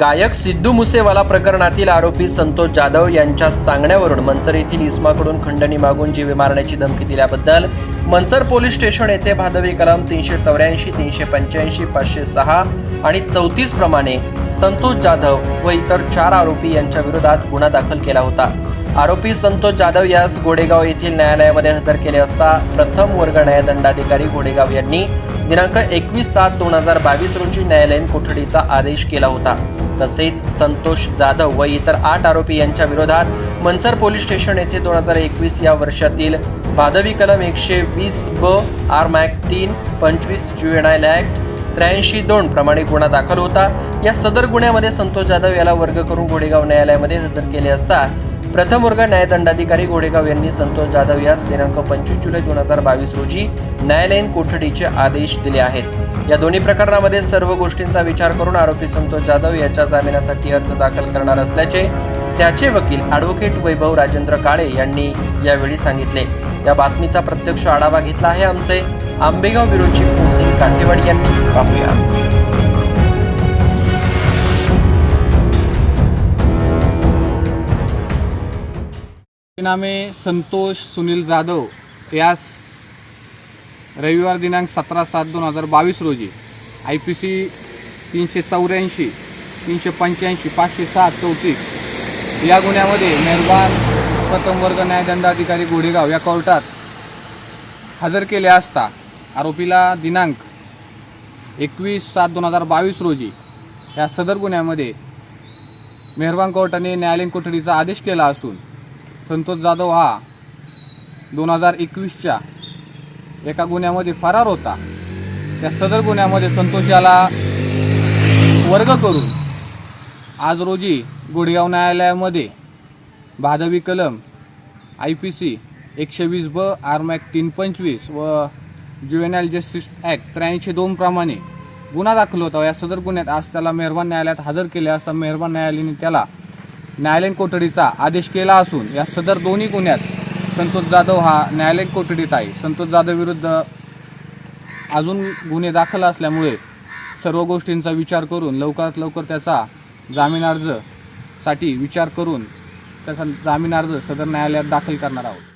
गायक सिद्धू मुसेवाला प्रकरणातील आरोपी संतोष जाधव यांच्या सांगण्यावरून मंचर येथील इस्माकडून खंडणी मागून जीवे मारण्याची धमकी दिल्याबद्दल मंचर पोलीस स्टेशन येथे भादवी कलम तीनशे चौऱ्याऐंशी तीनशे पंच्याऐंशी पाचशे सहा आणि चौतीस प्रमाणे संतोष जाधव व इतर चार आरोपी यांच्या विरोधात गुन्हा दाखल केला होता. आरोपी संतोष जाधव यास गोडेगाव येथील न्यायालयामध्ये हजर केले असता प्रथम वर्ग न्यायदंडाधिकारी गोडेगाव यांनी दिनांक एकवीस सात दोन हजार बावीस रोजी न्यायालयीन कोठडीचा आदेश केला होता. तसेच संतोष जाधव व इतर आठ आरोपी यांच्या विरोधात मंचर पोलीस स्टेशन येथे दोन हजार एकवीस या वर्षातील बाधवी कलम एकशे वीस ब आर मॅक तीन पंचवीस जुएनाईल ऍक्ट त्र्याऐंशी दोन प्रमाणे गुन्हा दाखल होता. या सदर गुन्ह्यामध्ये संतोष जाधव याला वर्ग करून घोडेगाव न्यायालयामध्ये हजर केले असता प्रथम वर्ग न्यायदंडाधिकारी घोडेगाव यांनी संतोष जाधव यास दिनांक पंचवीस जुलै दोन हजार बावीस रोजी न्यायालयीन कोठडीचे आदेश दिले आहेत. या दोन्ही प्रकरणामध्ये सर्व गोष्टींचा विचार करून आरोपी संतोष जाधव याच्या जामिनासाठी अर्ज दाखल करणार असल्याचे त्याचे वकील ॲडव्होकेट वैभव राजेंद्र काळे यांनी यावेळी सांगितले. या बातमीचा प्रत्यक्ष आढावा घेतला आहे आमचे आंबेगाव विरोधी मोसिन काठेवाडी यांनी. पाहूया. नामे संतोष सुनील जाधव यास रविवार दिनांक सतरा सात दोन हजार बावीस रोजी आय पी सी तीनशे चौऱ्याऐंशी तीनशे पंच्याऐंशी पाचशे सात चौतीस या गुन्ह्यामध्ये मेहरबान प्रथम वर्ग न्यायदंडाधिकारी गोडेगाव या कोर्टात हजर केले असता आरोपीला दिनांक एकवीस सात दोन हजार बावीस रोजी या सदर गुन्ह्यामध्ये मेहरबान कोर्टाने न्यायालयीन कोठडीचा आदेश केला असून संतोष जाधव हा दोन हजार एकवीसच्या एका गुन्ह्यामध्ये फरार होता. त्या सदर गुन्ह्यामध्ये संतोष याला वर्ग करून आज रोजी गुडगाव न्यायालयामध्ये भादवी कलम आय पी सी एकशे वीस ब आरमॅक तीन पंचवीस व ज्युएनॅल जस्टिस ॲक्ट त्र्याऐंशी दोन प्रमाणे गुन्हा दाखल होता या सदर गुन्ह्यात आज त्याला मेहरबान न्यायालयात हजर केले असता मेहरबान न्यायालयाने त्याला न्यायालयीन कोठडीचा आदेश केला असून या सदर दोन्ही गुन्ह्यात संतोष जाधव हा न्यायालयीन कोठडीत आहे. संतोष जाधव विरुद्ध अजून गुन्हे दाखल असल्यामुळे सर्व गोष्टींचा विचार करून लवकरात लवकर त्याचा जामीन अर्जसाठी विचार करून त्याचा जामीन अर्ज सदर न्यायालयात दाखल करणार आहोत.